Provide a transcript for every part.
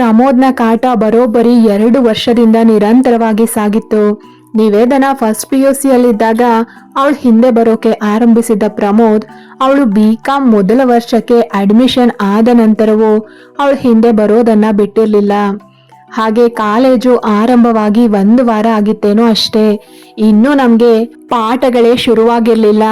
ಪ್ರಮೋದ್ನ ಕಾಟ ಬರೋಬ್ಬರಿ ಎರಡು ವರ್ಷದಿಂದ ನಿರಂತರವಾಗಿ ಸಾಗಿತ್ತು. ನಿವೇದನ ಫಸ್ಟ್ ಪಿ ಯು ಸಿಯಲ್ಲಿದ್ದಾಗ ಅವಳು ಹಿಂದೆ ಬರೋಕೆ ಆರಂಭಿಸಿದ್ದ ಪ್ರಮೋದ್, ಅವಳು ಬಿ ಕಾಮ್ ಮೊದಲ ವರ್ಷಕ್ಕೆ ಅಡ್ಮಿಷನ್ ಆದ ನಂತರವೂ ಅವಳು ಹಿಂದೆ ಬರೋದನ್ನ ಬಿಟ್ಟಿರ್ಲಿಲ್ಲ. ಹಾಗೆ ಕಾಲೇಜು ಆರಂಭವಾಗಿ ಒಂದು ವಾರ ಆಗಿತ್ತೇನೋ ಅಷ್ಟೇ. ಇನ್ನೂ ನಮಗೆ ಪಾಠಗಳೇ ಶುರುವಾಗಿರ್ಲಿಲ್ಲ.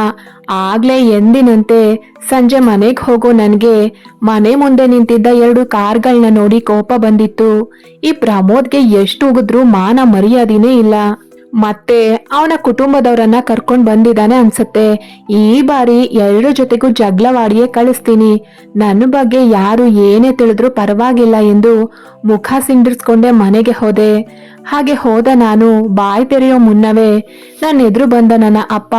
ಆಗ್ಲೇ ಎಂದಿನಂತೆ ಸಂಜೆ ಮನೆಗೆ ಹೋಗೋ ನನಗೆ ಮನೆ ಮುಂದೆ ನಿಂತಿದ್ದ ಎರಡು ಕಾರ್ಗಳನ್ನ ನೋಡಿ ಕೋಪ ಬಂದಿತ್ತು. ಈ ಪ್ರಮೋದ್ಗೆ ಎಷ್ಟು ಉಗಿದ್ರೂ ಮಾನ ಮರ್ಯಾದಿನೇ ಇಲ್ಲ. ಮತ್ತೆ ಅವನ ಕುಟುಂಬದವರನ್ನ ಕರ್ಕೊಂಡು ಬಂದಿದ್ದಾನೆ ಅನ್ಸುತ್ತೆ. ಈ ಬಾರಿ ಎರಡು ಜೊತೆಗೂ ಜಗಳವಾಡಿಯೇ ಕಳಿಸ್ತೀನಿ. ನನ್ನ ಬಗ್ಗೆ ಯಾರು ಏನೇ ತಿಳಿದ್ರೂ ಪರವಾಗಿಲ್ಲ ಎಂದು ಮುಖ ಸಿಂಡಿಸ್ಕೊಂಡೆ ಮನೆಗೆ ಹೋದೆ. ಹಾಗೆ ಹೋದ ನಾನು ಬಾಯಿ ತೆರೆಯೋ ಮುನ್ನವೇ. ನನ್ನ ಎದುರು ಬಂದ ನನ್ನ ಅಪ್ಪ,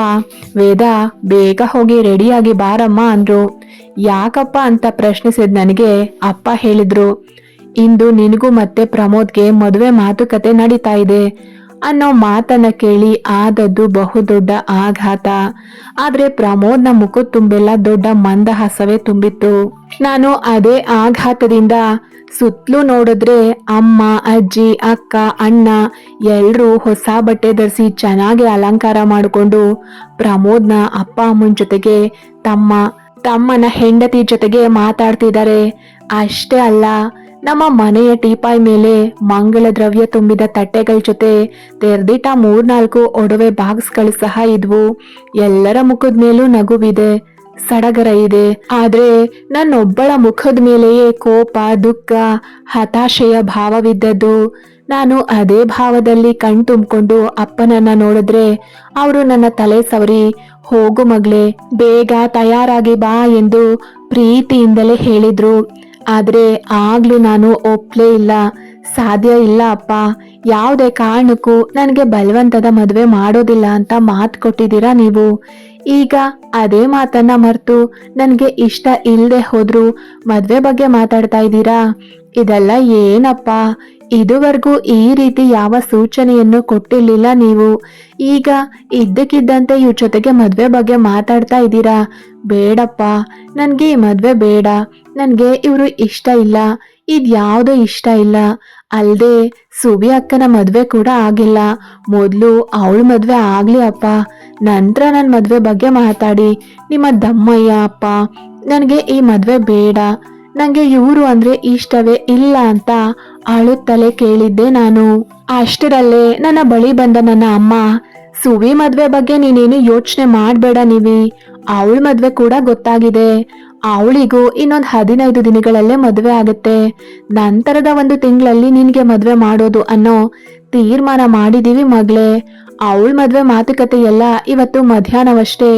ವೇದ, ಬೇಗ ಹೋಗಿ ರೆಡಿಯಾಗಿ ಬಾರಮ್ಮ ಅಂದ್ರು. ಯಾಕಪ್ಪ? ಅಂತ ಪ್ರಶ್ನಿಸಿದ್ ನನಗೆ ಅಪ್ಪ ಹೇಳಿದ್ರು. ಇಂದು ನಿನಗೂ ಮತ್ತೆ ಪ್ರಮೋದ್ಗೆ ಮದುವೆ ಮಾತುಕತೆ ನಡೀತಾ ಇದೆ. ಅನ್ನೋ ಮಾತನ್ನ ಕೇಳಿ ಆದದ್ದು ಬಹುದೊಡ್ಡ ಆಘಾತ. ಆದ್ರೆ ಪ್ರಮೋದ್ನ ಮುಖದ ತುಂಬೆಲ್ಲ ದೊಡ್ಡ ಮಂದಹಾಸವೇ ತುಂಬಿತ್ತು. ನಾನು ಅದೇ ಆಘಾತದಿಂದ ಸುತ್ತಲೂ ನೋಡಿದ್ರೆ ಅಮ್ಮ, ಅಜ್ಜಿ, ಅಕ್ಕ, ಅಣ್ಣ ಎಲ್ಲರೂ ಹೊಸ ಬಟ್ಟೆ ಧರಿಸಿ ಚೆನ್ನಾಗಿ ಅಲಂಕಾರ ಮಾಡಿಕೊಂಡು ಪ್ರಮೋದ್ನ ಅಪ್ಪ ಅಮ್ಮನ ಜೊತೆಗೆ ತಮ್ಮ ತಮ್ಮನ ಹೆಂಡತಿ ಜೊತೆಗೆ ಮಾತಾಡ್ತಿದ್ದಾರೆ. ಅಷ್ಟೇ ಅಲ್ಲ ನಮ್ಮ ಮನೆಯ ಟೀಪಾಯ್ ಮೇಲೆ ಮಂಗಳ ದ್ರವ್ಯ ತುಂಬಿದ ತಟ್ಟೆಗಳ ಜೊತೆ ತೆರೆದಿಟ್ಟ ಮೂರ್ನಾಲ್ಕು ಒಡವೆ ಬಾಕ್ಸ್ಗಳು ಸಹ ಇದ್ವು. ಎಲ್ಲರ ಮುಖದ ಮೇಲೂ ನಗುವಿದೆ, ಸಡಗರ ಇದೆ. ಆದ್ರೆ ನನ್ನೊಬ್ಬಳ ಮುಖದ ಮೇಲೆಯೇ ಕೋಪ, ದುಃಖ, ಹತಾಶೆಯ ಭಾವವಿದ್ದದ್ದು. ನಾನು ಅದೇ ಭಾವದಲ್ಲಿ ಕಣ್ ತುಂಬಿಕೊಂಡು ಅಪ್ಪನನ್ನ ನೋಡಿದ್ರೆ ಅವರು ನನ್ನ ತಲೆ ಸವರಿ, ಹೋಗು ಮಗ್ಳೆ, ಬೇಗ ತಯಾರಾಗಿ ಬಾ ಎಂದು ಪ್ರೀತಿಯಿಂದಲೇ ಹೇಳಿದ್ರು. ಆದ್ರೆ ಆಗ್ಲೂ ನಾನು ಒಪ್ಲೇ ಇಲ್ಲ. ಸಾಧ್ಯ ಇಲ್ಲ ಅಪ್ಪ. ಯಾವುದೇ ಕಾರಣಕ್ಕೂ ನನಗೆ ಬಲವಂತದ ಮದುವೆ ಮಾಡೋದಿಲ್ಲ ಅಂತ ಮಾತು ಕೊಟ್ಟಿದ್ದೀರಾ ನೀವು? ಈಗ ಅದೇ ಮಾತನ್ನ ಮರ್ತು ನನಗೆ ಇಷ್ಟ ಇಲ್ಲದೆ ಹೋದ್ರು ಮದುವೆ ಬಗ್ಗೆ ಮಾತಾಡ್ತಾ ಇದ್ದೀರಾ? ಇದೆಲ್ಲ ಏನಪ್ಪ? ಇದುವರೆಗೂ ಈ ರೀತಿ ಯಾವ ಸೂಚನೆಯನ್ನು ಕೊಟ್ಟಿರ್ಲಿಲ್ಲ ನೀವು. ಈಗ ಇದ್ದಕ್ಕಿದ್ದಂತೆ ಇವ್ರ ಜೊತೆಗೆ ಮದುವೆ ಬಗ್ಗೆ ಮಾತಾಡ್ತಾ ಇದ್ದೀರಾ? ಬೇಡಪ್ಪ. ನನಗೆ ಈ ಮದುವೆ ಬೇಡ. ನನಗೆ ಇವರು ಇಷ್ಟ ಇಲ್ಲ. ಇದ್ಯಾವುದೂ ಇಷ್ಟ ಇಲ್ಲ. ಅಲ್ಲದೆ ಸುಬಿ ಅಕ್ಕನ ಮದುವೆ ಕೂಡ ಆಗಿಲ್ಲ. ಮೊದಲು ಅವಳ ಮದುವೆ ಆಗಲಿ ಅಪ್ಪ. ನಂತರ ನನ್ನ ಮದುವೆ ಬಗ್ಗೆ ಮಾತಾಡಿ. ನಿಮ್ಮ ದಮ್ಮಯ್ಯ ಅಪ್ಪ, ನನಗೆ ಈ ಮದುವೆ ಬೇಡ. ನನಗೆ ಇವರು ಅಂದ್ರೆ ಇಷ್ಟವೇ ಇಲ್ಲ ಅಂತ ಅಳುತ್ತಲೇ ಕೇಳಿದ್ದೆ ನಾನು. ಅಷ್ಟರಲ್ಲೇ ನನ್ನ ಬಳಿ ಬಂದ ನನ್ನ ಅಮ್ಮ, ಸುವಿ ಮದ್ವೆ ಬಗ್ಗೆ ನೀನೇನು ಯೋಚನೆ ಮಾಡಬೇಡ ನೀವಿ. ಅವಳ ಮದ್ವೆ ಕೂಡ ಗೊತ್ತಾಗಿದೆ. ಅವಳಿಗೂ ಇನ್ನೊಂದು ಹದಿನೈದು ದಿನಗಳಲ್ಲೇ ಮದುವೆ ಆಗುತ್ತೆ. ನಂತರದ ಒಂದು ತಿಂಗಳಲ್ಲಿ ನಿನಗೆ ಮದುವೆ ಮಾಡೋದು ಅನ್ನೋ ತೀರ್ಮಾನ ಮಾಡಿದೀವಿ ಮಗಳೇ. ಅವಳ ಮದುವೆ ಮಾತುಕತೆ ಎಲ್ಲ ಇವತ್ತು ಮಧ್ಯಾಹ್ನವಷ್ಟೇ.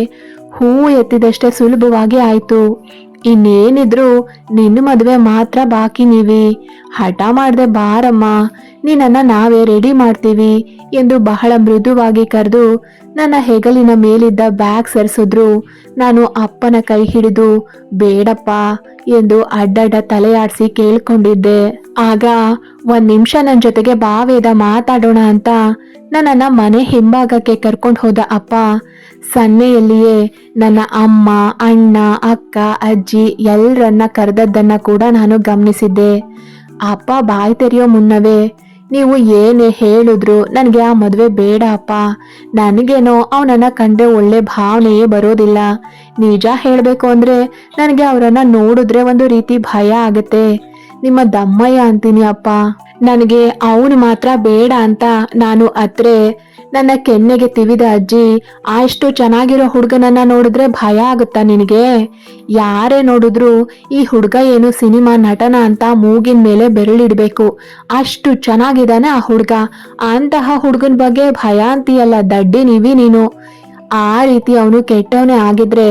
ಹೂ ಎತ್ತಿದಷ್ಟೇ ಸುಲಭವಾಗಿ ಆಯ್ತು. ಇನ್ನೇನಿದ್ರು ನಿನ್ನ ಮದುವೆ ಮಾತ್ರ ಬಾಕಿ ನೀವಿ. ಹಠ ಮಾಡದೆ ಬಾರಮ್ಮ ನಿನ್ನ ನಾವೇ ರೆಡಿ ಮಾಡ್ತೀವಿ ಎಂದು ಬಹಳ ಮೃದುವಾಗಿ ಕರೆದು ನನ್ನ ಹೆಗಲಿನ ಮೇಲಿದ್ದ ಬ್ಯಾಗ್ ಸರಿಸಿದ್ರು. ನಾನು ಅಪ್ಪನ ಕೈ ಹಿಡಿದು, ಬೇಡಪ್ಪ ಎಂದು ಅಡ್ಡಡ್ಡ ತಲೆಯಾಡಿಸಿ ಕೇಳ್ಕೊಂಡಿದ್ದೆ. ಆಗ ಒಂದ್ ನಿಮಿಷ ನನ್ನ ಜೊತೆಗೆ ಬಾವೇದ ಮಾತಾಡೋಣ ಅಂತ ನನ್ನನ್ನು ಮನೆ ಹಿಂಭಾಗಕ್ಕೆ ಕರ್ಕೊಂಡು ಹೋದ ಅಪ್ಪ, ಸನ್ನೆಯಲ್ಲಿಯೇ ನನ್ನ ಅಮ್ಮ, ಅಣ್ಣ, ಅಕ್ಕ, ಅಜ್ಜಿ ಎಲ್ಲರನ್ನ ಕರೆದದ್ದನ್ನ ಕೂಡ ನಾನು ಗಮನಿಸಿದ್ದೆ. ಅಪ್ಪ ಬಾಯಿ ತೆರೆಯೋ ಮುನ್ನವೇ, ನೀವು ಏನೇ ಹೇಳಿದ್ರು ನನಗೆ ಆ ಮದುವೆ ಬೇಡ ಅಪ್ಪ. ನನಗೇನೋ ಅವನನ್ನ ಕಂಡ್ರೆ ಒಳ್ಳೆ ಭಾವನೆಯೇ ಬರೋದಿಲ್ಲ. ನಿಜ ಹೇಳಬೇಕು ಅಂದರೆ ನನಗೆ ಅವರನ್ನು ನೋಡಿದ್ರೆ ಒಂದು ರೀತಿ ಭಯ ಆಗುತ್ತೆ. ನಿಮ್ಮ ದಮ್ಮಯ್ಯ ಅಂತೀನಿ ಅಪ್ಪ. ನನಗೆ ಅವನು ಮಾತ್ರ ಬೇಡ ಅಂತ ನಾನು ಅತ್ರೆ ನನ್ನ ಕೆನ್ನೆಗೆ ತಿವಿದ ಅಜ್ಜಿ ಅಷ್ಟು ಚೆನ್ನಾಗಿರೋ ಹುಡುಗನನ್ನ ನೋಡಿದ್ರೆ ಭಯ ಆಗುತ್ತಾ ನಿನಗೆ? ಯಾರೇ ನೋಡಿದ್ರು ಈ ಹುಡುಗ ಏನು ಸಿನಿಮಾ ನಟನ ಅಂತ ಮೂಗಿನ ಮೇಲೆ ಬೆರಳಿಡ್ಬೇಕು. ಅಷ್ಟು ಚೆನ್ನಾಗಿದ್ದಾನೆ ಆ ಹುಡುಗ. ಅಂತಹ ಹುಡುಗನ ಬಗ್ಗೆ ಭಯ ಅಂತೀಯಲ್ಲ, ದಡ್ಡಿ ನೀವಿ ನೀನು. ಆ ರೀತಿ ಅವನು ಕೆಟ್ಟವನೇ ಆಗಿದ್ರೆ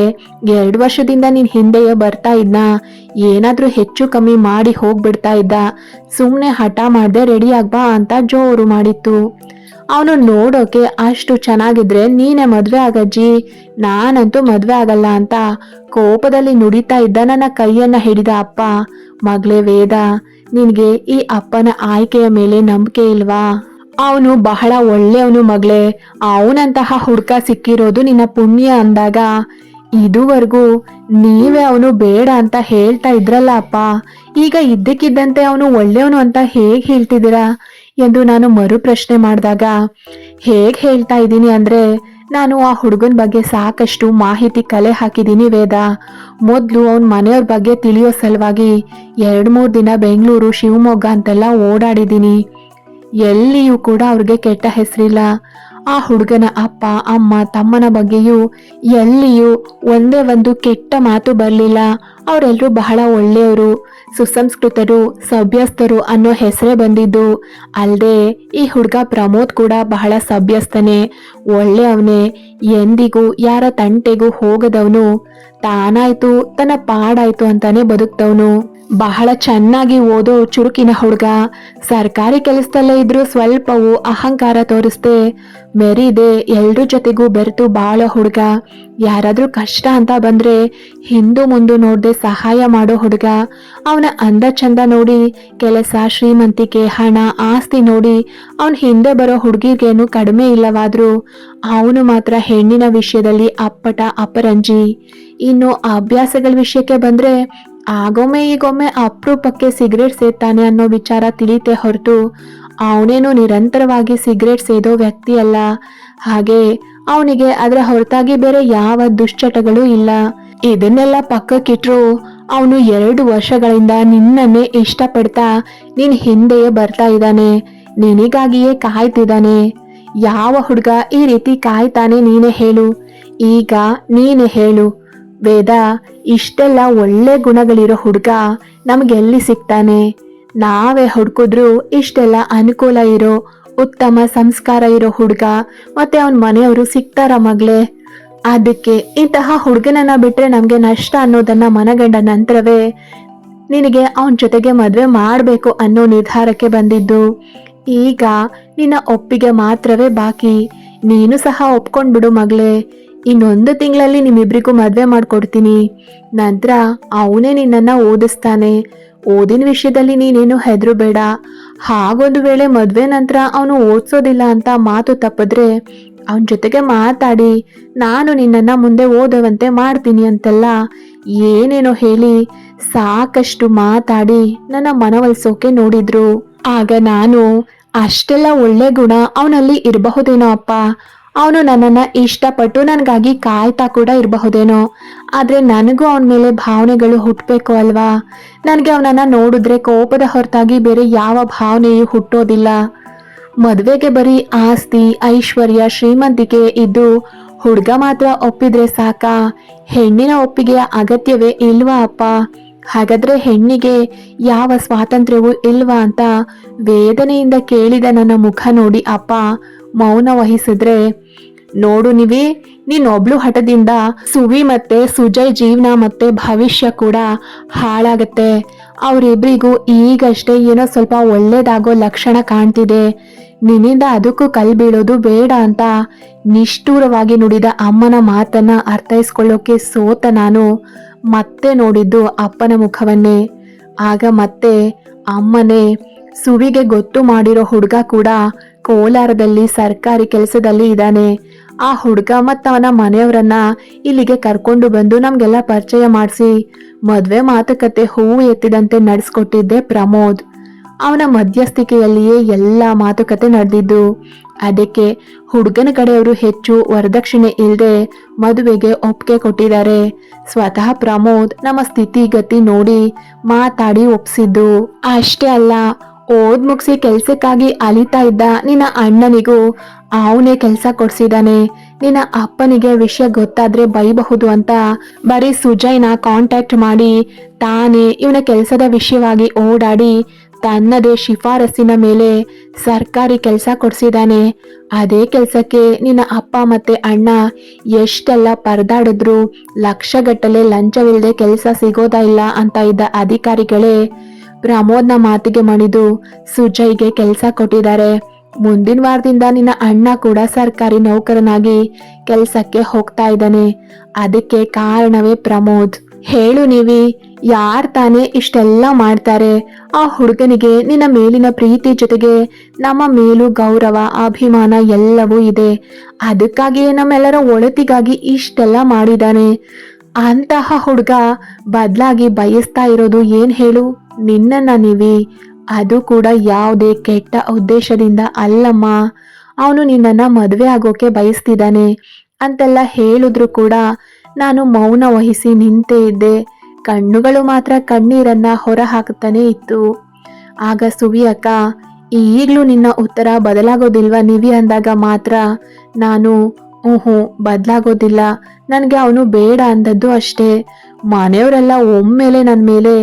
ಎರಡು ವರ್ಷದಿಂದ ನೀನ್ ಹಿಂದೆಯೇ ಬರ್ತಾ ಇದ್ನ? ಏನಾದರೂ ಹೆಚ್ಚು ಕಮ್ಮಿ ಮಾಡಿ ಹೋಗ್ಬಿಡ್ತಾ ಇದ್ದ? ಸುಮ್ಮನೆ ಹಠ ಮಾಡ್ದೆ ರೆಡಿ ಆಗ್ಬಾ ಅಂತ ಜೋರು ಮಾಡಿತ್ತು. ಅವನು ನೋಡೋಕೆ ಅಷ್ಟು ಚೆನ್ನಾಗಿದ್ರೆ ನೀನೇ ಮದುವೆ ಆಗಜ್ಜಿ. ನಾನಂತೂ ಮದುವೆ ಆಗಲ್ಲ ಅಂತ ಕೋಪದಲ್ಲಿ ನುಡಿತಾ ಇದ್ದ ನನ್ನ ಕೈಯನ್ನ ಹಿಡಿದ ಅಪ್ಪ. ಮಗಳೇ ವೇದ, ನಿನಗೆ ಈ ಅಪ್ಪನ ಆಯ್ಕೆಯ ಮೇಲೆ ನಂಬಿಕೆ ಇಲ್ವಾ? ಅವನು ಬಹಳ ಒಳ್ಳೆಯವನು ಮಗಳೇ. ಅವನಂತಹ ಹುಡ್ಕ ಸಿಕ್ಕಿರೋದು ನಿನ್ನ ಪುಣ್ಯ ಅಂದಾಗ. ಇದುವರೆಗೂ ನೀವೇ ಅವನು ಬೇಡ ಅಂತ ಹೇಳ್ತಾ ಇದ್ರಲ್ಲ ಅಪ್ಪ. ಈಗ ಇದ್ದಕ್ಕಿದ್ದಂತೆ ಅವನು ಒಳ್ಳೆಯವನು ಅಂತ ಹೇಗೆ ಹೇಳ್ತಿದ್ದೀರಾ? ಎಂದು ನಾನು ಮರು ಪ್ರಶ್ನೆ ಮಾಡಿದಾಗ, ಹೇಗ್ ಹೇಳ್ತಾ ಇದ್ದೀನಿ ಅಂದ್ರೆ, ನಾನು ಆ ಹುಡುಗನ ಬಗ್ಗೆ ಸಾಕಷ್ಟು ಮಾಹಿತಿ ಕಲೆ ಹಾಕಿದ್ದೀನಿ ವೇದ. ಮೊದಲು ಅವನ ಮನೆಯವ್ರ ಬಗ್ಗೆ ತಿಳಿಯೋ ಸಲುವಾಗಿ ಎರಡು ಮೂರು ದಿನ ಬೆಂಗಳೂರು, ಶಿವಮೊಗ್ಗ ಅಂತೆಲ್ಲ ಓಡಾಡಿದ್ದೀನಿ. ಎಲ್ಲಿಯೂ ಕೂಡ ಅವ್ರಿಗೆ ಕೆಟ್ಟ ಹೆಸರಿಲ್ಲ. ಆ ಹುಡುಗನ ಅಪ್ಪ, ಅಮ್ಮ, ತಮ್ಮನ ಬಗ್ಗೆಯೂ ಎಲ್ಲಿಯೂ ಒಂದೇ ಒಂದು ಕೆಟ್ಟ ಮಾತು ಬರಲಿಲ್ಲ. ಅವರೆಲ್ಲರೂ ಬಹಳ ಒಳ್ಳೆಯವರು, ಸುಸಂಸ್ಕೃತರು, ಸಭ್ಯಸ್ಥರು ಅನ್ನೋ ಹೆಸರೇ ಬಂದಿದ್ದು. ಅಲ್ಲದೆ ಈ ಹುಡುಗ ಪ್ರಮೋದ್ ಕೂಡ ಬಹಳ ಸಭ್ಯಸ್ಥನೇ. ಒಳ್ಳೆಯವನೇ. ಎಂದಿಗೂ, ಯಾರ ತಂಟೆಗೂ ಹೋಗದವನು. ತಾನಾಯ್ತು, ತನ್ನ ಪಾಡಾಯ್ತು ಅಂತಾನೆ ಬದುಕ್ತವನು. ಬಹಳ ಚೆನ್ನಾಗಿ ಓದೋ ಚುರುಕಿನ ಹುಡುಗ, ಸರ್ಕಾರಿ ಕೆಲಸದಲ್ಲೇ ಇದ್ರೂ ಸ್ವಲ್ಪವೂ ಅಹಂಕಾರ ತೋರಿಸ್ದೆ, ಮೆರಿದೆ ಎಲ್ರ ಜೊತೆಗೂ ಬೆರೆತು ಬಾಳೋ ಹುಡುಗ. ಯಾರಾದರೂ ಕಷ್ಟ ಅಂತ ಬಂದ್ರೆ ಹಿಂದೂ ಮುಂದೆ ನೋಡದೆ ಸಹಾಯ ಮಾಡೋ ಹುಡುಗ. ಅವನ ಅಂದ ಚಂದ ನೋಡಿ, ಕೆಲಸ ಶ್ರೀಮಂತಿಕೆ, ಹಣ, ಆಸ್ತಿ ನೋಡಿ ಅವನ ಹಿಂದೆ ಬರೋ ಹುಡುಗಿಗೇನು ಕಡಿಮೆ ಇಲ್ಲವಾದರೂ ಅವನು ಮಾತ್ರ ಹೆಣ್ಣಿನ ವಿಷಯದಲ್ಲಿ ಅಪ್ಪಟ ಅಪರಂಜಿ. ಇನ್ನು ಅಭ್ಯಾಸಗಳ ವಿಷಯಕ್ಕೆ ಬಂದ್ರೆ ಆಗೊಮ್ಮೆ ಈಗೊಮ್ಮೆ ಅಪರೂಪಕ್ಕೆ ಸಿಗರೇಟ್ ಸೇತಾನೆ ಅನ್ನೋ ವಿಚಾರ ತಿಳಿತೆ ಹೊರತು ಅವನೇನು ನಿರಂತರವಾಗಿ ಸಿಗರೇಟ್ ಸೇದೋ ವ್ಯಕ್ತಿ ಅಲ್ಲ. ಹಾಗೆ ಅವನಿಗೆ ಅದರ ಹೊರತಾಗಿ ಬೇರೆ ಯಾವ ದುಶ್ಚಟಗಳು ಇಲ್ಲ. ಇದನ್ನೆಲ್ಲ ಪಕ್ಕಕ್ಕಿಟ್ರು ಅವನು ಎರಡು ವರ್ಷಗಳಿಂದ ನಿನ್ನನ್ನೇ ಇಷ್ಟಪಡ್ತಾ ನಿನ್ನ ಹಿಂದೆಯೇ ಬರ್ತಾ ಇದ್ದಾನೆ. ನಿನಗಾಗಿಯೇ ಕಾಯ್ತಿದ್ದಾನೆ. ಯಾವ ಹುಡುಗ ಈ ರೀತಿ ಕಾಯ್ತಾನೆ ನೀನೇ ಹೇಳು. ಈಗ ನೀನೇ ಹೇಳು. ವೇದ, ಇಷ್ಟೆಲ್ಲ ಒಳ್ಳೆ ಗುಣಗಳಿರೋ ಹುಡುಗ ನಮಗೆಲ್ಲಿ ಸಿಗ್ತಾನೆ? ನಾವೇ ಹುಡ್ಕಿದ್ರು ಇಷ್ಟೆಲ್ಲ ಅನುಕೂಲ ಇರೋ, ಉತ್ತಮ ಸಂಸ್ಕಾರ ಇರೋ ಹುಡುಗ ಮತ್ತೆ ಅವನ ಮನೆಯವರು ಸಿಗ್ತಾರ ಮಗಳೇ? ಅದಕ್ಕೆ ಇಂತಹ ಹುಡುಗನನ್ನ ಬಿಟ್ರೆ ನಮಗೆ ನಷ್ಟ ಅನ್ನೋದನ್ನ ಮನಗಂಡ ನಂತರವೇ ನಿನಗೆ ಅವನ ಜೊತೆಗೆ ಮದುವೆ ಮಾಡಬೇಕು ಅನ್ನೋ ನಿರ್ಧಾರಕ್ಕೆ ಬಂದಿದ್ದು. ಈಗ ನಿನ್ನ ಒಪ್ಪಿಗೆ ಮಾತ್ರವೇ ಬಾಕಿ. ನೀನು ಸಹ ಒಪ್ಕೊಂಡ್ಬಿಡು ಮಗಳೇ. ಇನ್ನೊಂದು ತಿಂಗಳಲ್ಲಿ ನಿಮ್ಮಿಬ್ಬರಿಗೂ ಮದುವೆ ಮಾಡ್ಕೊಡ್ತೀನಿ. ನಂತರ ಅವನೇ ನಿನ್ನನ್ನು ಓದಿಸ್ತಾನೆ. ಓದಿನ ವಿಷಯದಲ್ಲಿ ನೀನೇನು ಹೆದ್ರು ಬೇಡ. ಹಾಗೊಂದು ವೇಳೆ ಮದುವೆ ನಂತರ ಅವನು ಓದಿಸೋದಿಲ್ಲ ಅಂತ ಮಾತು ತಪ್ಪಿದ್ರೆ ಅವನ ಜೊತೆಗೆ ಮಾತಾಡಿ. ನಾನು ನಿನ್ನನ್ನ ಮುಂದೆ ಓದುವಂತೆ ಮಾಡ್ತೀನಿ ಅಂತೆಲ್ಲ ಏನೇನೋ ಹೇಳಿ ಸಾಕಷ್ಟು ಮಾತಾಡಿ ನನ್ನ ಮನವೊಲಿಸೋಕೆ ನೋಡಿದ್ರು. ಆಗ ನಾನು ಅಷ್ಟೆಲ್ಲ ಒಳ್ಳೆ ಗುಣ ಅವನಲ್ಲಿ ಇರಬಹುದೇನೋ ಅಪ್ಪ. ಅವನು ನನ್ನನ್ನ ಇಷ್ಟಪಟ್ಟು ನನಗಾಗಿ ಕಾಯ್ತಾ ಕೂಡ ಇರಬಹುದೇನೋ. ಆದರೆ ನನಗೂ ಅವನ ಮೇಲೆ ಭಾವನೆಗಳು ಹುಟ್ಟಬೇಕು ಅಲ್ವಾ? ನನಗೆ ಅವನನ್ನ ನೋಡಿದ್ರೆ ಕೋಪದ ಹೊರತಾಗಿ ಬೇರೆ ಯಾವ ಭಾವನೆಯೂ ಹುಟ್ಟೋದಿಲ್ಲ. ಮದುವೆಗೆ ಬರೀ ಆಸ್ತಿ, ಐಶ್ವರ್ಯ, ಶ್ರೀಮಂತಿಕೆ ಇದ್ದು ಹುಡುಗ ಮಾತ್ರ ಒಪ್ಪಿದ್ರೆ ಸಾಕ? ಹೆಣ್ಣಿನ ಒಪ್ಪಿಗೆಯ ಅಗತ್ಯವೇ ಇಲ್ವಾ ಅಪ್ಪ? ಹಾಗಾದ್ರೆ ಹೆಣ್ಣಿಗೆ ಯಾವ ಸ್ವಾತಂತ್ರ್ಯವೂ ಇಲ್ವಾ ಅಂತ ವೇದನೆಯಿಂದ ಕೇಳಿದ ನನ್ನ ಮುಖ ನೋಡಿ ಅಪ್ಪ ಮೌನ ವಹಿಸಿದ್ರೆ, ನೋಡು ನೀವಿ, ನೀನೊಬ್ಳು ಹಠದಿಂದ ಸುವಿ ಮತ್ತೆ ಸುಜಯ್ ಜೀವನ ಮತ್ತೆ ಭವಿಷ್ಯ ಕೂಡ ಹಾಳಾಗತ್ತೆ. ಅವರಿಬ್ರಿಗೂ ಈಗಷ್ಟೇ ಏನೋ ಸ್ವಲ್ಪ ಒಳ್ಳೇದಾಗೋ ಲಕ್ಷಣ ಕಾಣ್ತಿದೆ. ನಿನ್ನಿಂದ ಅದಕ್ಕೂ ಕಲ್ ಬೀಳೋದು ಬೇಡ ಅಂತ ನಿಷ್ಠೂರವಾಗಿ ನುಡಿದ ಅಮ್ಮನ ಮಾತನ್ನ ಅರ್ಥೈಸ್ಕೊಳ್ಳೋಕೆ ಸೋತ ನಾನು ಮತ್ತೆ ನೋಡಿದ್ದು ಅಪ್ಪನ ಮುಖವನ್ನೇ. ಆಗ ಮತ್ತೆ ಅಮ್ಮನೇ ಸುವಿಗೆ ಗೊತ್ತು ಮಾಡಿರೋ ಹುಡುಗ ಕೂಡ ಕೋಲಾರದಲ್ಲಿ ಸರ್ಕಾರಿ ಕೆಲಸದಲ್ಲಿ ಇದ್ದಾನೆ. ಆ ಹುಡುಗ ಮತ್ತು ಅವನ ಮನೆಯವರನ್ನ ಇಲ್ಲಿಗೆ ಕರ್ಕೊಂಡು ಬಂದು ನಮ್ಗೆಲ್ಲ ಪರಿಚಯ ಮಾಡಿಸಿ. ಮದುವೆ ಮಾತುಕತೆ ಹೂವು ಎತ್ತಿದಂತೆ ನಡೆಸ್ಕೊಟ್ಟಿದ್ದೆ ಪ್ರಮೋದ್. ಅವನ ಮಧ್ಯಸ್ಥಿಕೆಯಲ್ಲಿಯೇ ಎಲ್ಲ ಮಾತುಕತೆ ನಡೆದಿದ್ದು. ಅದಕ್ಕೆ ಹುಡುಗನ ಕಡೆಯವರು ಹೆಚ್ಚು ವರದಕ್ಷಿಣೆ ಇಲ್ಲದೆ ಮದುವೆಗೆ ಒಪ್ಪಿಗೆ ಕೊಟ್ಟಿದ್ದಾರೆ. ಸ್ವತಃ ಪ್ರಮೋದ್ ನಮ್ಮ ಸ್ಥಿತಿಗತಿ ನೋಡಿ ಮಾತಾಡಿ ಒಪ್ಪಿಸಿದ್ದು ಅಷ್ಟೇ ಅಲ್ಲ ಓದ್ ಮುಗಿಸಿ ಕೆಲ್ಸಕ್ಕಾಗಿ ಅಲಿತಾ ಇದ್ದ ನಿನ್ನ ಅಣ್ಣನಿಗೂ ಅವನೇ ಕೆಲಸ ಕೊಡ್ಸಿದಾನೆ. ನಿನ್ನ ಅಪ್ಪನಿಗೆ ವಿಷಯ ಗೊತ್ತಾದ್ರೆ ಬೈಬಹುದು ಅಂತ ಬರೀ ಸುಜಯ್ನ ಕಾಂಟ್ಯಾಕ್ಟ್ ಮಾಡಿ ತಾನೇ ಇವನ ಕೆಲಸದ ವಿಷಯವಾಗಿ ಓಡಾಡಿ ತನ್ನದೇ ಶಿಫಾರಸ್ಸಿನ ಮೇಲೆ ಸರ್ಕಾರಿ ಕೆಲಸ ಕೊಡ್ಸಿದಾನೆ. ಅದೇ ಕೆಲಸಕ್ಕೆ ನಿನ್ನ ಅಪ್ಪ ಮತ್ತೆ ಅಣ್ಣ ಎಷ್ಟೆಲ್ಲ ಪರದಾಡಿದ್ರು ಲಕ್ಷಗಟ್ಟಲೆ ಲಂಚವಿಲ್ಲದೆ ಕೆಲಸ ಸಿಗೋದಾ ಇಲ್ಲ ಅಂತ ಇದ್ದ ಅಧಿಕಾರಿಗಳೇ ಪ್ರಮೋದ್ನ ಮಾತಿಗೆ ಮಣಿದು ಸುಜಯ್ಗೆ ಕೆಲಸ ಕೊಟ್ಟಿದ್ದಾರೆ. ಮುಂದಿನ ವಾರದಿಂದ ನಿನ್ನ ಅಣ್ಣ ಕೂಡ ಸರ್ಕಾರಿ ನೌಕರನಾಗಿ ಕೆಲಸಕ್ಕೆ ಹೋಗ್ತಾ ಇದ್ದಾನೆ. ಅದಕ್ಕೆ ಕಾರಣವೇ ಪ್ರಮೋದ್. ಹೇಳು ನೀವಿ, ಯಾರ್ ತಾನೇ ಇಷ್ಟೆಲ್ಲ ಮಾಡ್ತಾರೆ? ಆ ಹುಡುಗನಿಗೆ ನಿನ್ನ ಮೇಲಿನ ಪ್ರೀತಿ ಜೊತೆಗೆ ನಮ್ಮ ಮೇಲೂ ಗೌರವ, ಅಭಿಮಾನ ಎಲ್ಲವೂ ಇದೆ. ಅದಕ್ಕಾಗಿಯೇ ನಮ್ಮೆಲ್ಲರ ಒಳತಿಗಾಗಿ ಇಷ್ಟೆಲ್ಲ ಮಾಡಿದ್ದಾನೆ. ಅಂತಹ ಹುಡುಗ ಬದಲಾಗಿ ಬಯಸ್ತಾ ಇರೋದು ಏನ್ ಹೇಳು? ನಿನ್ನನ್ನ ನೀವಿ. ಅದು ಕೂಡ ಯಾವುದೇ ಕೆಟ್ಟ ಉದ್ದೇಶದಿಂದ ಅಲ್ಲಮ್ಮ. ಅವನು ನಿನ್ನನ್ನು ಮದುವೆ ಆಗೋಕೆ ಬಯಸ್ತಿದ್ದಾನೆ. ಅಂತೆಲ್ಲ ಹೇಳಿದ್ರು ಕೂಡ ನಾನು ಮೌನ ವಹಿಸಿ ನಿಂತೇ ಇದ್ದೆ. ಕಣ್ಣುಗಳು ಮಾತ್ರ ಕಣ್ಣೀರನ್ನ ಹೊರ ಹಾಕ್ತಾನೆ ಇತ್ತು. ಆಗ ಸುವಿ ಅಕ್ಕ ಈಗಲೂ ನಿನ್ನ ಉತ್ತರ ಬದಲಾಗೋದಿಲ್ವಾ ನಿವಿ ಅಂದಾಗ ಮಾತ್ರ ನಾನು ಹ್ಞೂ ಬದಲಾಗೋದಿಲ್ಲ. ನನಗೆ ಅವನು ಬೇಡ ಅಂದದ್ದು ಅಷ್ಟೇ. ಮನೆಯವರೆಲ್ಲ ಒಮ್ಮೆಲೆ ನನ್ನ ಮೇಲೆ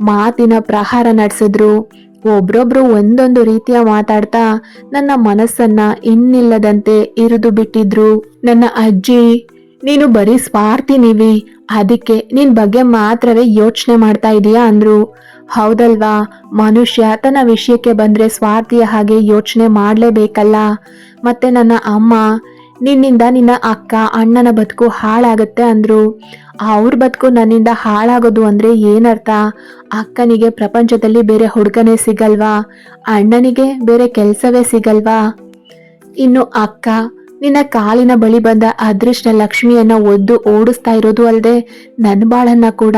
ಮಾತಿನ ಪ್ರಹಾರ ನಡೆಸಿದ್ರು. ಒಬ್ರೊಬ್ರು ಒಂದೊಂದು ರೀತಿಯ ಮಾತಾಡ್ತಾ ನನ್ನ ಮನಸ್ಸನ್ನ ಇನ್ನಿಲ್ಲದಂತೆ ಇರಿದು ಬಿಟ್ಟಿದ್ರು. ನನ್ನ ಅಜ್ಜಿ, ನೀನು ಬರೀ ಸ್ವಾರ್ಥಿ ನೀವಿ. ಅದಕ್ಕೆ ನಿನ್ ಬಗ್ಗೆ ಮಾತ್ರವೇ ಯೋಚನೆ ಮಾಡ್ತಾ ಇದೀಯಾ? ಅಂದ್ರು. ಹೌದಲ್ವಾ, ಮನುಷ್ಯ ತನ್ನ ವಿಷಯಕ್ಕೆ ಬಂದ್ರೆ ಸ್ವಾರ್ಥಿಯ ಹಾಗೆ ಯೋಚನೆ ಮಾಡಲೇಬೇಕಲ್ಲ. ಮತ್ತೆ ನನ್ನ ಅಮ್ಮ ನಿನ್ನಿಂದ ನಿನ್ನ ಅಕ್ಕ, ಅಣ್ಣನ ಬದುಕು ಹಾಳಾಗತ್ತೆ ಅಂದರು. ಅವ್ರ ಬದುಕು ನನ್ನಿಂದ ಹಾಳಾಗೋದು ಅಂದ್ರೆ ಏನರ್ಥ? ಅಕ್ಕನಿಗೆ ಪ್ರಪಂಚದಲ್ಲಿ ಬೇರೆ ಹುಡುಗನೇ ಸಿಗಲ್ವಾ? ಅಣ್ಣನಿಗೆ ಬೇರೆ ಕೆಲಸವೇ ಸಿಗಲ್ವಾ? ಇನ್ನು ಅಕ್ಕ, ನಿನ್ನ ಕಾಲಿನ ಬಳಿ ಬಂದ ಅದೃಷ್ಟ ಲಕ್ಷ್ಮಿಯನ್ನ ಒದ್ದು ಓಡಿಸ್ತಾ ಇರೋದು ಅಲ್ಲದೆ ನನ್ನ ಬಾಳನ್ನ ಕೂಡ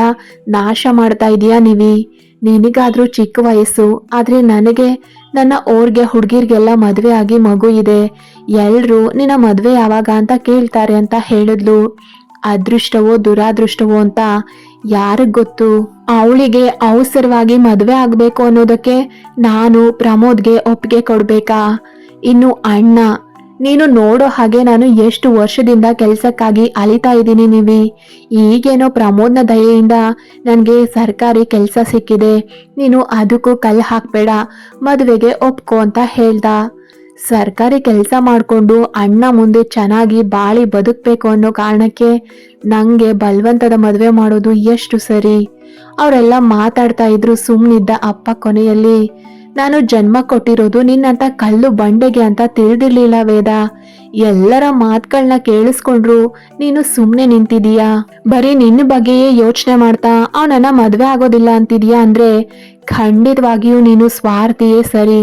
ನಾಶ ಮಾಡ್ತಾ ಇದೀಯಾ ನೀವಿ? ನಿನಗಾದರೂ ಚಿಕ್ಕ ವಯಸ್ಸು, ಆದ್ರೆ ನನಗೆ ನನ್ನ ಓರ್ಗೆ ಹುಡುಗಿರ್ಗೆಲ್ಲ ಮದುವೆ ಆಗಿ ಮಗು ಇದೆ. ಎಲ್ಲರೂ ನಿನ್ನ ಮದುವೆ ಯಾವಾಗ ಅಂತ ಕೇಳ್ತಾರೆ ಅಂತ ಹೇಳಿದ್ಲು. ಅದೃಷ್ಟವೋ ದುರಾದೃಷ್ಟವೋ ಅಂತ ಯಾರಿಗ್ ಗೊತ್ತು? ಅವಳಿಗೆ ಅವಸರವಾಗಿ ಮದುವೆ ಆಗಬೇಕು ಅನ್ನೋದಕ್ಕೆ ನಾನು ಪ್ರಮೋದ್ಗೆ ಒಪ್ಪಿಗೆ ಕೊಡ್ಬೇಕಾ? ಇನ್ನು ಅಣ್ಣ ನೀನು ನೋಡೋ ಹಾಗೆ ನಾನು ಎಷ್ಟು ವರ್ಷದಿಂದ ಕೆಲಸಕ್ಕಾಗಿ ಅಲಿತಾ ಇದ್ದೀನಿ ನೀವಿ. ಈಗೇನೋ ಪ್ರಮೋದ್ನ ದಯೆಯಿಂದ ನನಗೆ ಸರ್ಕಾರಿ ಕೆಲಸ ಸಿಕ್ಕಿದೆ. ನೀನು ಅದಕ್ಕೂ ಕಲ್ಲು ಹಾಕಬೇಡ. ಮದುವೆಗೆ ಒಪ್ಕೋ ಅಂತ ಹೇಳ್ದ. ಸರ್ಕಾರಿ ಕೆಲಸ ಮಾಡಿಕೊಂಡು ಅಣ್ಣ ಮುಂದೆ ಚೆನ್ನಾಗಿ ಬಾಳಿ ಬದುಕಬೇಕು ಅನ್ನೋ ಕಾರಣಕ್ಕೆ ನನಗೆ ಬಲವಂತದ ಮದುವೆ ಮಾಡೋದು ಎಷ್ಟು ಸರಿ. ಅವರೆಲ್ಲ ಮಾತಾಡ್ತಾ ಇದ್ರು ಸುಮ್ಮನಿದ್ದ ಅಪ್ಪ ಕೊನೆಯಲ್ಲಿ. ನಾನು ಜನ್ಮ ಕೊಟ್ಟಿರೋದು ನಿನ್ನಂತ ಕಲ್ಲು ಬಂಡೆಗೆ ಅಂತ ತಿಳಿದಿರ್ಲಿಲ್ಲ ವೇದ. ಎಲ್ಲರ ಮಾತುಗಳನ್ನ ಕೇಳಿಸ್ಕೊಂಡ್ರು, ನೀನು ಸುಮ್ಮನೆ ನಿಂತಿದೀಯಾ? ಬರೀ ನಿನ್ನ ಬಗ್ಗೆಯೇ ಯೋಚನೆ ಮಾಡ್ತಾ ಅವನನ್ನ ಮದುವೆ ಆಗೋದಿಲ್ಲ ಅಂತಿದೀಯಾ ಅಂದ್ರೆ? ಖಂಡಿತವಾಗಿಯೂ ನೀನು ಸ್ವಾರ್ಥಿಯೇ ಸರಿ.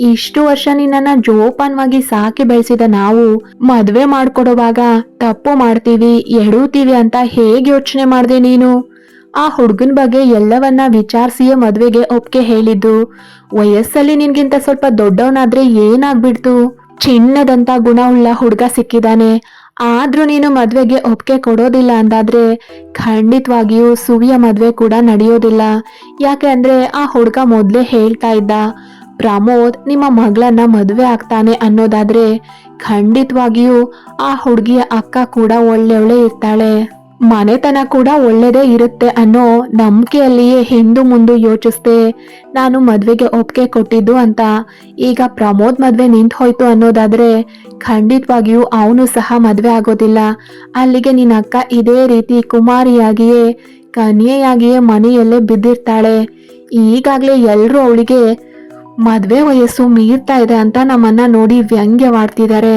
ಇಷ್ಟು ವರ್ಷ ನಿನ್ನನ್ನ ಜೋಪಾನವಾಗಿ ಸಾಕಿ ಬೆಳೆಸಿದ ನಾವು ಮದುವೆ ಮಾಡ್ಕೊಡುವಾಗ ತಪ್ಪು ಮಾಡ್ತೀವಿ ಎಡುತ್ತೀವಿ ಅಂತ ಹೇಗೆ ಯೋಚನೆ ಮಾಡಿದೆ ನೀನು? ಆ ಹುಡುಗನ ಬಗ್ಗೆ ಎಲ್ಲವನ್ನ ವಿಚಾರಿಸಿಯೇ ಮದುವೆಗೆ ಒಪ್ಪಿಗೆ ಹೇಳಿದ್ದು. ವಯಸ್ಸಲ್ಲಿ ನಿನ್ಗಿಂತ ಸ್ವಲ್ಪ ದೊಡ್ಡವನಾದ್ರೆ ಏನಾಗ್ಬಿಡ್ತು? ಚಿನ್ನದಂತ ಗುಣವುಳ್ಳ ಹುಡುಗ ಸಿಕ್ಕಿದಾನೆ. ಆದ್ರೂ ನೀನು ಮದ್ವೆಗೆ ಒಪ್ಪಿಗೆ ಕೊಡೋದಿಲ್ಲ ಅಂದಾದ್ರೆ ಖಂಡಿತವಾಗಿಯೂ ಸುವಿಯ ಮದ್ವೆ ಕೂಡ ನಡೆಯೋದಿಲ್ಲ. ಯಾಕೆ ಅಂದ್ರೆ ಆ ಹುಡುಗ ಮೊದ್ಲೇ ಹೇಳ್ತಾ ಇದ್ದ, ಪ್ರಮೋದ್, ನಿಮ್ಮ ಮಗಳನ್ನ ಮದುವೆ ಆಗ್ತಾನೆ ಅನ್ನೋದಾದ್ರೆ ಖಂಡಿತವಾಗಿಯೂ ಆ ಹುಡುಗಿಯ ಅಕ್ಕ ಕೂಡ ಒಳ್ಳೆಯವಳೆ ಇರ್ತಾಳೆ. ಮನೆತನ ಕೂಡ ಒಳ್ಳೆದೇ ಇರುತ್ತೆ ಅನ್ನೋ ನಂಬಿಕೆಯಲ್ಲಿಯೇ ಹಿಂದು ಮುಂದೆ ಯೋಚಿಸ್ದೆ, ನಾನು ಮದ್ವೆಗೆ ಒಪ್ಪಿಗೆ ಕೊಟ್ಟಿದ್ದು ಅಂತ. ಈಗ ಪ್ರಮೋದ್ ಮದ್ವೆ ನಿಂತು ಹೋಯ್ತು ಅನ್ನೋದಾದ್ರೆ ಖಂಡಿತವಾಗಿಯೂ ಅವನು ಸಹ ಮದ್ವೆ ಆಗೋದಿಲ್ಲ. ಅಲ್ಲಿಗೆ ನಿನ್ನ ಅಕ್ಕ ಇದೇ ರೀತಿ ಕುಮಾರಿಯಾಗಿಯೇ, ಕನ್ಯೆಯಾಗಿಯೇ ಮನೆಯಲ್ಲೇ ಬಿದ್ದಿರ್ತಾಳೆ. ಈಗಾಗಲೇ ಎಲ್ಲರೂ ಅವಳಿಗೆ ಮದ್ವೆ ವಯಸ್ಸು ಮೀರ್ತಾ ಇದೆ ಅಂತ ನಮ್ಮನ್ನ ನೋಡಿ ವ್ಯಂಗ್ಯವಾಡ್ತಿದ್ದಾರೆ.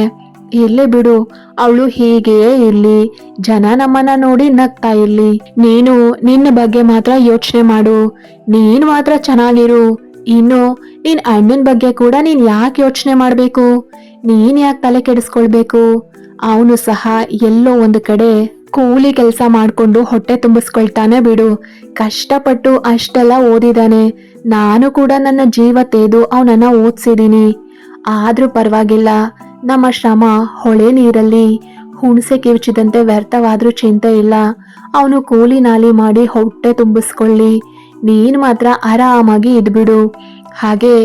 ಇರ್ಲಿ ಬಿಡು, ಅವಳು ಹೀಗೆಯೇ ಇರ್ಲಿ. ಜನ ನಮ್ಮನ್ನ ನೋಡಿ ನಗ್ತಾ ಇರ್ಲಿ. ನೀನು ನಿನ್ನ ಬಗ್ಗೆ ಮಾತ್ರ ಯೋಚನೆ ಮಾಡು. ನೀನ್ ಮಾತ್ರ ಚೆನ್ನಾಗಿರು. ಇನ್ನು ನಿನ್ ಅಣ್ಣನ ಬಗ್ಗೆ ಕೂಡ ನೀನ್ ಯಾಕೆ ಯೋಚನೆ ಮಾಡ್ಬೇಕು? ನೀನ್ ಯಾಕೆ ತಲೆ ಕೆಡಿಸ್ಕೊಳ್ಬೇಕು? ಅವನು ಸಹ ಎಲ್ಲೋ ಒಂದು ಕಡೆ ಕೂಲಿ ಕೆಲಸ ಮಾಡ್ಕೊಂಡು ಹೊಟ್ಟೆ ತುಂಬಿಸ್ಕೊಳ್ತಾನೆ ಬಿಡು. ಕಷ್ಟಪಟ್ಟು ಅಷ್ಟೆಲ್ಲ ಓದಿದಾನೆ. ನಾನು ಕೂಡ ನನ್ನ ಜೀವ ತೇದು ಅವನನ್ನ ಓದ್ಸಿದೀನಿ. ಆದ್ರೂ ಪರವಾಗಿಲ್ಲ. ನಮ್ಮ ಶ್ರಮ, ಹೊಳೆ ನೀರಲ್ಲಿ ಹುಣಸೆ ಕಿವಿಚಿದಂತೆ ವ್ಯರ್ಥವಾದ್ರೂ ಚಿಂತೆ ಇಲ್ಲ. ಅವನು ಕೂಲಿ ನಾಲಿ ಮಾಡಿ ಹೊಟ್ಟೆ ತುಂಬಿಸ್ಕೊಳ್ಳಿ. ನೀನು ಮಾತ್ರ ಆರಾಮಾಗಿ ಇದ್ಬಿಡು. ಹಾಗೆ,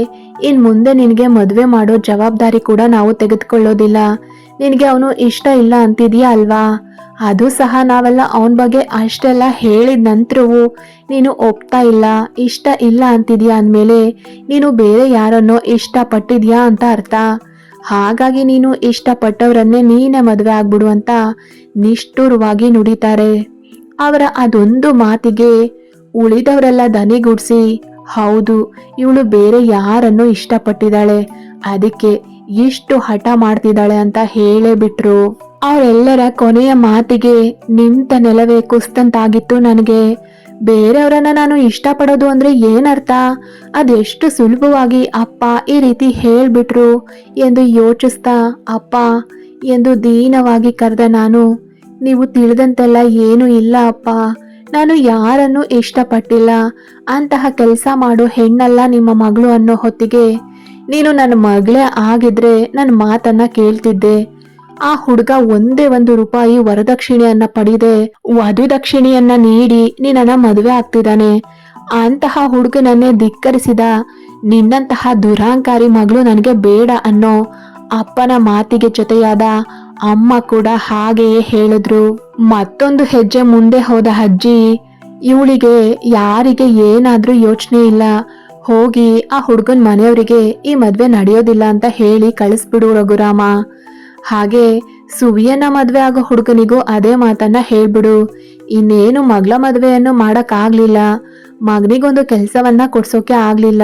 ಇನ್ ಮುಂದೆ ನಿನಗೆ ಮದುವೆ ಮಾಡೋ ಜವಾಬ್ದಾರಿ ಕೂಡ ನಾವು ತೆಗೆದುಕೊಳ್ಳೋದಿಲ್ಲ. ನಿನಗೆ ಅವನು ಇಷ್ಟ ಇಲ್ಲ ಅಂತಿದ್ಯಾ ಅಲ್ವಾ? ಅದು ಸಹ ನಾವೆಲ್ಲ ಅವನ ಬಗ್ಗೆ ಅಷ್ಟೆಲ್ಲ ಹೇಳಿದ ನಂತರವೂ ನೀನು ಒಪ್ತಾ ಇಲ್ಲ, ಇಷ್ಟ ಇಲ್ಲ ಅಂತಿದ್ಯಾ ಅಂದಮೇಲೆ ನೀನು ಬೇರೆ ಯಾರನ್ನೋ ಇಷ್ಟಪಟ್ಟಿದ್ಯಾ ಅಂತ ಅರ್ಥ. ಹಾಗಾಗಿ ನೀನು ಇಷ್ಟಪಟ್ಟವರನ್ನೇ ನೀನೇ ಮದುವೆ ಆಗ್ಬಿಡು ಅಂತ ನಿಷ್ಠುರವಾಗಿ ನುಡಿತಾರೆ. ಅವರ ಅದೊಂದು ಮಾತಿಗೆ ಉಳಿದವರೆಲ್ಲ ದನಿಗೂಡಿಸಿ, ಹೌದು, ಇವಳು ಬೇರೆ ಯಾರನ್ನು ಇಷ್ಟಪಟ್ಟಿದ್ದಾಳೆ, ಅದಕ್ಕೆ ಇಷ್ಟು ಹಠ ಮಾಡ್ತಿದ್ದಾಳೆ ಅಂತ ಹೇಳೇ ಬಿಟ್ರು ಅವರೆಲ್ಲರ ಕೊನೆಯ ಮಾತಿಗೆ ನಿಂತ ನೆಲವೇ ಕುಸ್ತಂತಾಗಿತ್ತು ನನಗೆ. ಬೇರೆಯವರನ್ನ ನಾನು ಇಷ್ಟಪಡೋದು ಅಂದ್ರೆ ಏನರ್ಥ? ಅದೆಷ್ಟು ಸುಲಭವಾಗಿ ಅಪ್ಪ ಈ ರೀತಿ ಹೇಳಿಬಿಟ್ರು ಎಂದು ಯೋಚಿಸ್ತಾ, ಅಪ್ಪ, ಎಂದು ದೀನವಾಗಿ ಕರೆದ ನಾನು, ನೀವು ತಿಳಿದಂತೆಲ್ಲ ಏನೂ ಇಲ್ಲ, ಅಪ್ಪ. ನಾನು ಯಾರನ್ನು ಇಷ್ಟಪಟ್ಟಿಲ್ಲ. ಅಂತಹ ಕೆಲಸ ಮಾಡೋ ಹೆಣ್ಣಲ್ಲ ನಿಮ್ಮ ಮಗಳು ಅನ್ನೋ ಹೊತ್ತಿಗೆ, ನೀನು ನನ್ನ ಮಗಳೇ ಆಗಿದ್ರೆ ನನ್ನ ಮಾತನ್ನ ಕೇಳ್ತಿದ್ದೆ. ಆ ಹುಡುಗ ಒಂದೇ ಒಂದು ರೂಪಾಯಿ ವರದಕ್ಷಿಣೆಯನ್ನ ಪಡೆದೆ ವಧು ದಕ್ಷಿಣೆಯನ್ನ ನೀಡಿ ನಿನ್ನ ಮದುವೆ ಆಗ್ತಿದ್ದಾನೆ. ಅಂತಹ ಹುಡುಗನನ್ನೇ ಧಿಕ್ಕರಿಸಿದ, ನಿನ್ನಂತಹ ದುರಾಂಕಾರಿ ಮಗಳು ನನಗೆ ಬೇಡ ಅನ್ನೋ ಅಪ್ಪನ ಮಾತಿಗೆ ಜೊತೆಯಾದ ಅಮ್ಮ ಕೂಡ ಹಾಗೆಯೇ ಹೇಳಿದ್ರು. ಮತ್ತೊಂದು ಹೆಜ್ಜೆ ಮುಂದೆ ಹೋದ ಅಜ್ಜಿ, ಇವಳಿಗೆ ಯಾರಿಗೆ ಏನಾದ್ರೂ ಯೋಚನೆ ಇಲ್ಲ. ಹೋಗಿ ಆ ಹುಡುಗನ ಮನೆಯವರಿಗೆ ಈ ಮದುವೆ ನಡೆಯೋದಿಲ್ಲ ಅಂತ ಹೇಳಿ ಕಳಿಸ್ಬಿಡು ರಘುರಾಮ. ಹಾಗೆ ಸುವಿಯನ್ನ ಮದ್ವೆ ಆಗೋ ಹುಡುಗನಿಗೂ ಅದೇ ಮಾತನ್ನ ಹೇಳ್ಬಿಡು. ಇನ್ನೇನು ಮಗಳ ಮದುವೆಯನ್ನು ಮಾಡಕ್ಕಾಗ್ಲಿಲ್ಲ. ಮಗನಿಗೊಂದು ಕೆಲಸವನ್ನ ಕೊಡ್ಸೋಕೆ ಆಗ್ಲಿಲ್ಲ.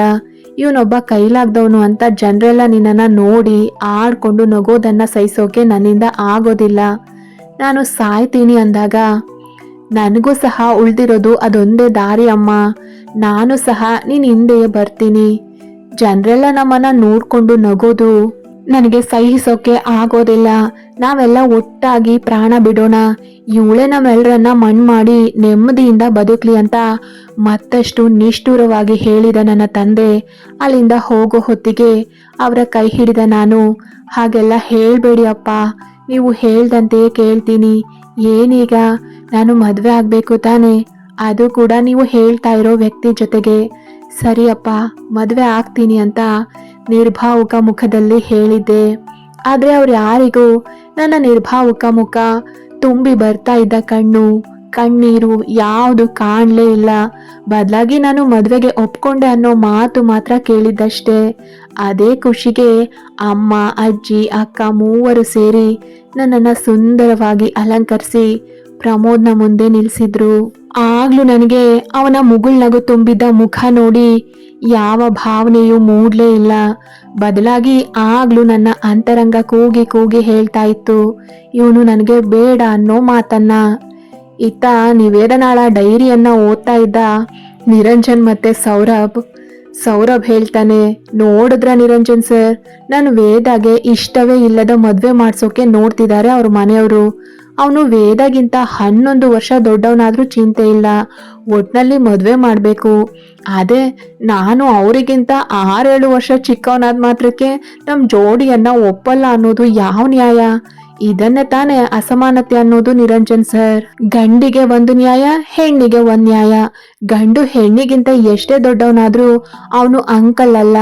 ಇವನೊಬ್ಬ ಕೈಲಾಗ್ದವನು ಅಂತ ಜನರೆಲ್ಲ ನಿನ್ನನ್ನ ನೋಡಿ ಆಡ್ಕೊಂಡು ನಗೋದನ್ನ ಸಹಿಸೋಕೆ ನನ್ನಿಂದ ಆಗೋದಿಲ್ಲ. ನಾನು ಸಾಯ್ತೀನಿ ಅಂದಾಗ, ನನಗೂ ಸಹ ಉಳ್ದಿರೋದು ಅದೊಂದೇ ದಾರಿ ಅಮ್ಮ. ನಾನು ಸಹ ನೀನ್ ಹಿಂದೆಯೇ ಬರ್ತೀನಿ. ಜನರೆಲ್ಲ ನಮ್ಮನ್ನ ನೋಡ್ಕೊಂಡು ನಗೋದು ನನಗೆ ಸಹಿಸೋಕೆ ಆಗೋದಿಲ್ಲ. ನಾವೆಲ್ಲ ಒಟ್ಟಾಗಿ ಪ್ರಾಣ ಬಿಡೋಣ. ಇವಳೇ ನಮ್ಮೆಲ್ಲರನ್ನ ಮಣ್ಣು ಮಾಡಿ ನೆಮ್ಮದಿಯಿಂದ ಬದುಕಲಿ ಅಂತ ಮತ್ತಷ್ಟು ನಿಷ್ಠುರವಾಗಿ ಹೇಳಿದ ನನ್ನ ತಂದೆ. ಅಲ್ಲಿಂದ ಹೋಗೋ ಹೊತ್ತಿಗೆ ಅವರ ಕೈ ಹಿಡಿದ ನಾನು. ಹಾಗೆಲ್ಲ ಹೇಳಬೇಡಿ ಅಪ್ಪ. ನೀವು ಹೇಳ್ದಂತೆಯೇ ಕೇಳ್ತೀನಿ. ಏನೀಗ? ನಾನು ಮದುವೆ ಆಗಬೇಕು ತಾನೇ. ಅದು ಕೂಡ ನೀವು ಹೇಳ್ತಾ ಇರೋ ವ್ಯಕ್ತಿ ಜೊತೆಗೆ. ಸರಿಯಪ್ಪ ಮದುವೆ ಆಗ್ತೀನಿ ಅಂತ ನಿರ್ಭಾವುಕ ಮುಖದಲ್ಲಿ ಹೇಳಿದ್ದೆ. ಆದರೆ ಅವ್ರು ಯಾರಿಗೂ ನನ್ನ ನಿರ್ಭಾವುಕ ಮುಖ ತುಂಬಿ ಬರ್ತಾ ಇದ್ದ ಕಣ್ಣು, ಕಣ್ಣೀರು ಯಾವುದು ಕಾಣಲೇ ಇಲ್ಲ. ಬದಲಾಗಿ ನಾನು ಮದುವೆಗೆ ಒಪ್ಕೊಂಡೆ ಅನ್ನೋ ಮಾತು ಮಾತ್ರ ಕೇಳಿದ್ದಷ್ಟೇ. ಅದೇ ಖುಷಿಗೆ ಅಮ್ಮ, ಅಜ್ಜಿ, ಅಕ್ಕ ಮೂವರು ಸೇರಿ ನನ್ನನ್ನು ಸುಂದರವಾಗಿ ಅಲಂಕರಿಸಿ ಪ್ರಮೋದ್ನ ಮುಂದೆ ನಿಲ್ಲಿಸಿದ್ರು ಆಗ್ಲೂ ನನಗೆ ಅವನ ಮುಗುಳ್ನಗು ತುಂಬಿದ್ದ ಮುಖ ನೋಡಿ ಯಾವ ಭಾವನೆಯೂ ಮೂಡ್ಲೇ ಇಲ್ಲ. ಬದಲಾಗಿ ಆಗ್ಲೂ ನನ್ನ ಅಂತರಂಗ ಕೂಗಿ ಕೂಗಿ ಹೇಳ್ತಾ ಇತ್ತು. ಇವನು ನನಗೆ ಬೇಡ ಅನ್ನೋ ಮಾತನ್ನ. ಇತ್ತ ನಿವೇದನಾಳ ಡೈರಿಯನ್ನ ಓದ್ತಾ ಇದ್ದ ನಿರಂಜನ್ ಮತ್ತೆ ಸೌರಭ್. ಸೌರಭ್ ಹೇಳ್ತಾನೆ, ನೋಡಿದ್ರ ನಿರಂಜನ್ ಸರ್? ನಾನು ವೇದಾಗೆ ಇಷ್ಟವೇ ಇಲ್ಲದ ಮದುವೆ ಮಾಡಿಸೋಕೆ ನೋಡ್ತಿದ್ದಾರೆ ಅವ್ರ ಮನೆಯವರು. ಅವನು ವೇದಗಿಂತ ಹನ್ನೊಂದು ವರ್ಷ ದೊಡ್ಡವನಾದ್ರೂ ಚಿಂತೆ ಇಲ್ಲ. ಒಟ್ನಲ್ಲಿ ಮದುವೆ ಮಾಡಬೇಕು. ಅದೇ ನಾನು ಅವರಿಗಿಂತ ಆರೇಳು ವರ್ಷ ಚಿಕ್ಕವನಾದ ಮಾತ್ರಕ್ಕೆ ನಮ್ಮ ಜೋಡಿಯನ್ನ ಒಪ್ಪಲ್ಲ ಅನ್ನೋದು ಯಾವ ನ್ಯಾಯ? ಇದನ್ನೇ ತಾನೇ ಅಸಮಾನತೆ ಅನ್ನೋದು ನಿರಂಜನ್ ಸರ್. ಗಂಡಿಗೆ ಒಂದು ನ್ಯಾಯ, ಹೆಣ್ಣಿಗೆ ಒಂದು ನ್ಯಾಯ. ಗಂಡು ಹೆಣ್ಣಿಗಿಂತ ಎಷ್ಟೇ ದೊಡ್ಡವನಾದರೂ ಅವನು ಅಂಕಲ್ ಅಲ್ಲ.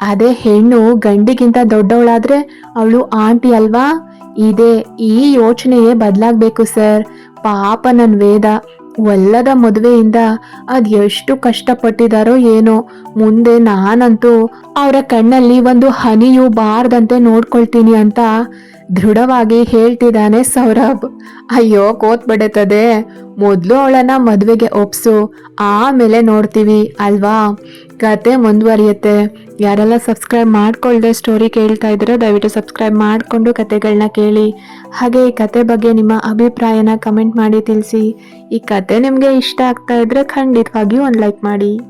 ಅದೇ ಹೆಣ್ಣು ಗಂಡಿಗಿಂತ ದೊಡ್ಡವಳಾದ್ರೆ ಅವಳು ಆಂಟಿ ಅಲ್ವಾ? ಇದೆ, ಈ ಯೋಚನೆಯೇ ಬದಲಾಗಬೇಕು ಸರ್. ಪಾಪ ನನ್ನ ವೇದ. ಒಲ್ಲದ ಮದುವೆಯಿಂದ ಅದ್ ಎಷ್ಟು ಕಷ್ಟಪಟ್ಟಿದಾರೋ ಏನೋ. ಮುಂದೆ ನಾನಂತೂ ಅವರ ಕಣ್ಣಲ್ಲಿ ಒಂದು ಹನಿಯು ಬಾರದಂತೆ ನೋಡ್ಕೊಳ್ತೀನಿ ಅಂತ ದೃಢವಾಗಿ ಹೇಳ್ತಿದ್ದಾನೆ ಸೌರಭ್. ಅಯ್ಯೋ, ಕೋತ್ ಬಡತದೆ. ಮೊದಲು ಅವಳನ್ನ ಮದುವೆಗೆ ಒಪ್ಸು. ಆಮೇಲೆ ನೋಡ್ತೀವಿ, ಅಲ್ವಾ? ಕತೆ ಮುಂದುವರಿಯುತ್ತೆ. ಯಾರೆಲ್ಲ ಸಬ್ಸ್ಕ್ರೈಬ್ ಮಾಡ್ಕೊಳ್ಳದೆ ಸ್ಟೋರಿ ಕೇಳ್ತಾ ಇದ್ರೆ ದಯವಿಟ್ಟು ಸಬ್ಸ್ಕ್ರೈಬ್ ಮಾಡಿಕೊಂಡು ಕತೆಗಳನ್ನ ಕೇಳಿ. ಹಾಗೆ ಈ ಕತೆ ಬಗ್ಗೆ ನಿಮ್ಮ ಅಭಿಪ್ರಾಯನ ಕಮೆಂಟ್ ಮಾಡಿ ತಿಳಿಸಿ. ಈ ಕತೆ ನಿಮಗೆ ಇಷ್ಟ ಆಗ್ತಾ ಇದ್ರೆ ಖಂಡಿತವಾಗಿಯೂ ಒಂದು ಲೈಕ್ ಮಾಡಿ.